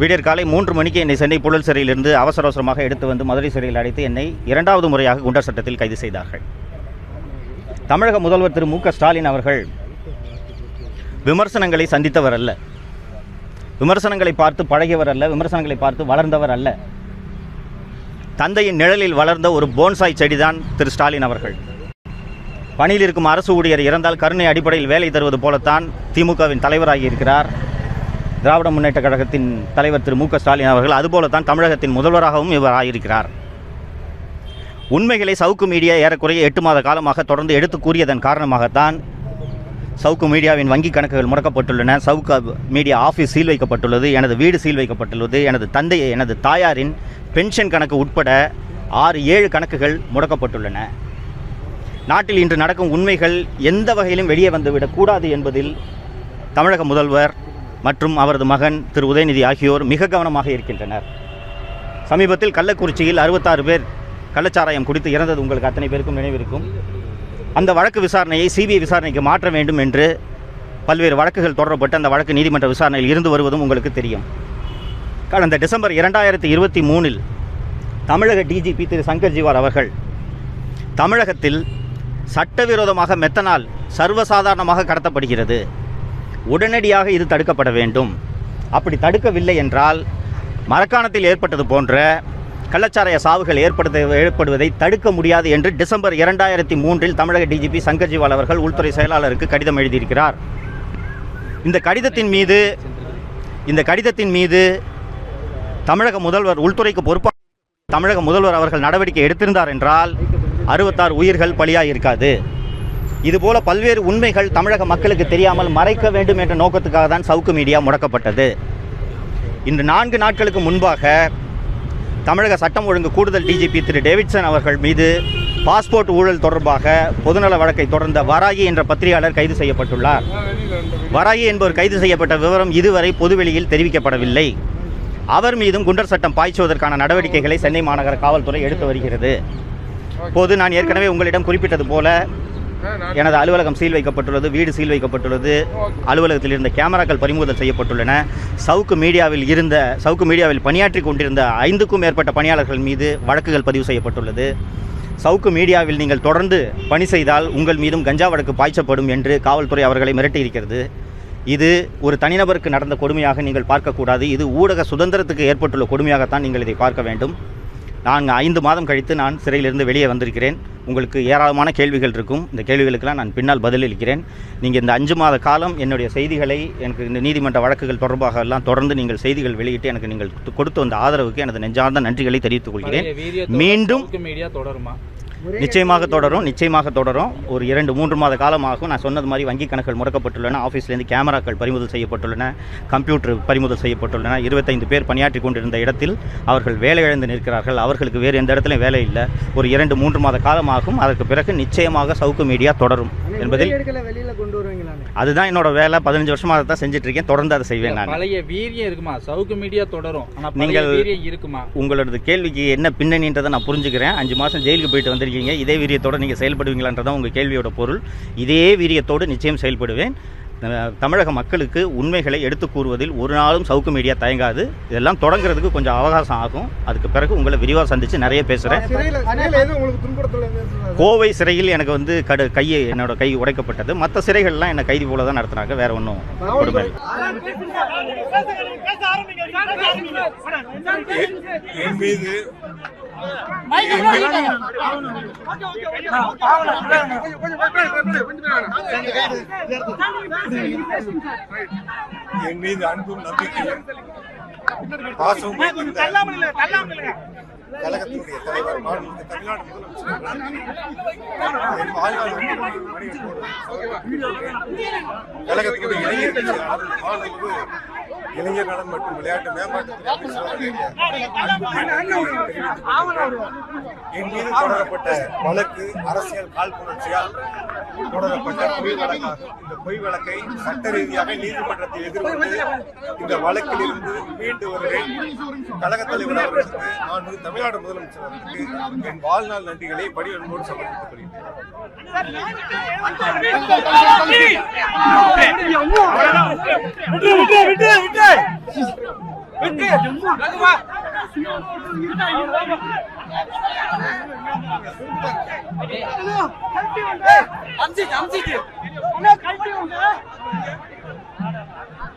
விடியற் காலை மூன்று மணிக்கு என்னை சென்னை புழல் சிறையிலிருந்து அவசர அவசரமாக எடுத்து வந்து மதுரை சிறையில் அடைத்து என்னை இரண்டாவது முறையாக குண்டர் சட்டத்தில் கைது செய்தார்கள். தமிழக முதல்வர் திரு மு க ஸ்டாலின் அவர்கள் விமர்சனங்களை சந்தித்தவர் அல்ல. விமர்சனங்களை பார்த்து பழகியவர் அல்ல விமர்சனங்களை பார்த்து வளர்ந்தவர் அல்ல. தந்தையின் நிழலில் வளர்ந்த ஒரு போன்சாய் செடிதான் திரு ஸ்டாலின் அவர்கள். பணியில் இருக்கும் அரசு ஊழியர் இறந்தால் கருணை அடிப்படையில் வேலை தருவது போலத்தான் திமுகவின் தலைவராகி இருக்கிறார். திராவிட முன்னேற்ற கழகத்தின் தலைவர் திரு மு க ஸ்டாலின் அவர்கள் அதுபோலத்தான் தமிழகத்தின் முதல்வராகவும் இவர் ஆகியிருக்கிறார் உண்மைகளை சவுக்கு மீடியா ஏறக்குறைய எட்டு மாத காலமாக தொடர்ந்து எடுத்து கூறியதன் காரணமாகத்தான் சவுக்கு மீடியாவின் வங்கி கணக்குகள் முடக்கப்பட்டுள்ளன. சவுக்கு மீடியா ஆஃபீஸ் சீல் வைக்கப்பட்டுள்ளது. எனது வீடு சீல் வைக்கப்பட்டுள்ளது. எனது தந்தை எனது தாயாரின் பென்ஷன் கணக்கு உட்பட ஆறு ஏழு கணக்குகள் முடக்கப்பட்டுள்ளன. நாட்டில் இன்று நடக்கும் உண்மைகள் எந்த வகையிலும் வெளியே வந்துவிடக்கூடாது என்பதில் தமிழக முதல்வர் மற்றும் அவரது மகன் திரு உதயநிதி ஆகியோர் மிக கவனமாக இருக்கின்றனர். சமீபத்தில் கள்ளக்குறிச்சியில் அறுபத்தாறு பேர் கள்ளச்சாராயம் குடித்து இறந்தது உங்களுக்கு அத்தனை பேருக்கும் நினைவிருக்கும். அந்த வழக்கு விசாரணையை சிபிஐ விசாரணைக்கு மாற்ற வேண்டும் என்று பல்வேறு வழக்குகள் தொடரப்பட்டு அந்த வழக்கு நீதிமன்ற விசாரணையில் இருந்து வருவதும் உங்களுக்கு தெரியும். கடந்த டிசம்பர் இரண்டாயிரத்தி இருபத்தி மூணில் தமிழக டிஜிபி திரு சங்கர் ஜிவார் அவர்கள் தமிழகத்தில் சட்டவிரோதமாக மெத்தனால் சர்வசாதாரணமாக கடத்தப்படுகிறது. உடனடியாக இது தடுக்கப்பட வேண்டும். அப்படி தடுக்கவில்லை என்றால் மரக்காணத்தில் ஏற்பட்டது போன்ற கள்ளச்சாராய சாவுகள் ஏற்படுத்த ஏற்படுவதை தடுக்க முடியாது என்று டிசம்பர் இரண்டாயிரத்தி மூன்றில் தமிழக டிஜிபி சங்கர் ஜிவால் அவர்கள் உள்துறை செயலாளருக்கு கடிதம் எழுதியிருக்கிறார். இந்த கடிதத்தின் மீது இந்த கடிதத்தின் மீது தமிழக முதல்வர் உள்துறைக்கு பொறுப்பாக தமிழக முதல்வர் அவர்கள் நடவடிக்கை எடுத்திருந்தார் என்றால் அறுபத்தாறு உயிர்கள் பலியாக இருக்காது இதுபோல பல்வேறு உண்மைகள் தமிழக மக்களுக்கு தெரியாமல் மறைக்க வேண்டும் என்ற நோக்கத்துக்காக தான் சவுக்கு மீடியா முடக்கப்பட்டது. இன்று நான்கு நாட்களுக்கு முன்பாக தமிழக சட்டம் ஒழுங்கு கூடுதல் டிஜிபி திரு டேவிட்சன் அவர்கள் மீது பாஸ்போர்ட் ஊழல் தொடர்பாக பொதுநல வழக்கை தொடர்ந்த வராகி என்ற பத்திரிகையாளர் கைது செய்யப்பட்டுள்ளார். வராகி என்பவர் கைது செய்யப்பட்ட விவரம் இதுவரை பொதுவெளியில் தெரிவிக்கப்படவில்லை. அவர் மீதும் குண்டர் சட்டம் பாய்ச்சுவதற்கான நடவடிக்கைகளை சென்னை மாநகர காவல்துறை எடுத்து வருகிறது. இப்போது நான் ஏற்கனவே உங்களிடம் குறிப்பிட்டது போல எனது அலுவலகம் சீல் வைக்கப்பட்டுள்ளது வீடு சீல் வைக்கப்பட்டுள்ளது. அலுவலகத்தில் இருந்த கேமராக்கள் பறிமுதல் செய்யப்பட்டுள்ளன. சவுக்கு மீடியாவில் இருந்த சவுக்கு மீடியாவில் பணியாற்றி கொண்டிருந்த ஐந்துக்கும் மேற்பட்ட பணியாளர்கள் மீது வழக்குகள் பதிவு செய்யப்பட்டுள்ளது. சவுக்கு மீடியாவில் நீங்கள் தொடர்ந்து பணி செய்தால் உங்கள் மீதும் கஞ்சா வழக்கு பாய்ச்சப்படும் என்று காவல்துறை அவர்களை மிரட்டியிருக்கிறது. இது ஒரு தனிநபருக்கு நடந்த கொடுமையாக நீங்கள் பார்க்கக்கூடாது. இது ஊடக சுதந்திரத்துக்கு ஏற்பட்டுள்ள கொடுமையாகத்தான் நீங்கள் இதை பார்க்க வேண்டும். நான் ஐந்து மாதம் கழித்து நான் சிறையிலிருந்து வெளியே வந்திருக்கிறேன். உங்களுக்கு ஏராளமான கேள்விகள் இருக்கும். இந்த கேள்விகளுக்கெல்லாம் நான் பின்னால் பதிலளிக்கிறேன் நீங்கள் இந்த அஞ்சு மாத காலம் என்னுடைய செய்திகளை எனக்கு இந்த நீதிமன்ற வழக்குகள் தொடர்பாக எல்லாம் தொடர்ந்து நீங்கள் செய்திகள் வெளியிட்டு எனக்கு நீங்கள் கொடுத்து வந்த ஆதரவுக்கு எனது நெஞ்சார்ந்த நன்றிகளை தெரிவித்துக் கொள்கிறேன். மீண்டும் மீடியா தொடருமா? நிச்சயமாக தொடரும் நிச்சயமாக தொடரும். ஒரு இரண்டு மூன்று மாத காலமாகும். நான் சொன்னது மாதிரி வங்கி கணக்குகள் முடக்கப்பட்டுள்ளன. ஆஃபீஸ்லேருந்து கேமராக்கள் பறிமுதல் செய்யப்பட்டுள்ளன. கம்ப்யூட்டர் பறிமுதல் செய்யப்பட்டுள்ளன. இருபத்தைந்து பேர் பணியாற்றி கொண்டிருந்த இடத்தில் அவர்கள் வேலை இழந்து நிற்கிறார்கள். அவர்களுக்கு வேறு எந்த இடத்துலையும் வேலை இல்லை. ஒரு இரண்டு மூன்று மாத காலமாகும். அதற்கு பிறகு நிச்சயமாக சவுக்கு மீடியா தொடரும் என்பதில் அதுதான் என்னோட வேலை. பதினஞ்சு வருஷமாக அதை தான் செஞ்சுட்டு இருக்கேன் தொடர்ந்து அதை செய்வேன் நான். பழைய வீரியம் இருக்குமா? சவுக்கு மீடியா தொடரும். நீங்கள் வீரியம் இருக்குமா? உங்களோட கேள்விக்கு என்ன பின்னணின்றதை நான் புரிஞ்சுக்கிறேன். அஞ்சு மாதம் ஜெயிலுக்கு போயிட்டு வந்திருக்கீங்க. இதே வீரியத்தோடு நீங்கள் செயல்படுவீங்களான்றதான் உங்கள் கேள்வியோட பொருள். இதே வீரியத்தோடு நிச்சயம் செயல்படுவேன். தமிழக மக்களுக்கு உண்மைகளை எடுத்து கூறுவதில் ஒரு நாளும் சவுக்கு மீடியா தயங்காது இதெல்லாம் தொடங்குறதுக்கு கொஞ்சம் அவகாசம் ஆகும் அதுக்கு பிறகு உங்களை விரிவாக சந்தித்து நிறைய பேசுகிறேன் சிறையில சிறையில எதுவும் உங்களுக்கு துன்புறுத்தல கோவை சிறையில் எனக்கு வந்து கடு கையை என்னோட கை உடைக்கப்பட்டது மற்ற சிறைகள்லாம் என்னை கைதி போல தான் நடத்துனாங்க வேற ஒன்றும் கொடுமை என் மீது என் மீது அன்பும் நம்பிக்கையும் பாசமும் கழகத்தினுடைய தலைவர் மாண்புமிகு தமிழ்நாடு முதலமைச்சர். கழகத்தினுடைய இளைஞர் மாண்புமிகு இளைஞர் நலன் மற்றும் விளையாட்டு மேம்பாட்டு என் மீது தொடரப்பட்ட வழக்கு அரசியல் காழ்ப்புணர்ச்சியால் தொடரப்பட்ட பொய் வழக்காகும் இந்த பொய் வழக்கை சட்ட ரீதியாக நீதிமன்றத்தில் எதிர்கொண்டு இந்த வழக்கில் இருந்து மீண்டு வருகிறேன் கழக தலைவர் அவர்களுக்கு நான் வந்து தமிழ்நாடு முதலமைச்சர் அவர்களுக்கு என் வாழ்நாள் நன்றிகளை பணிவன்போடு சமர்ப்பித்துக் கொள்கிறேன் அம்சிட்டு அம்சிட்டு.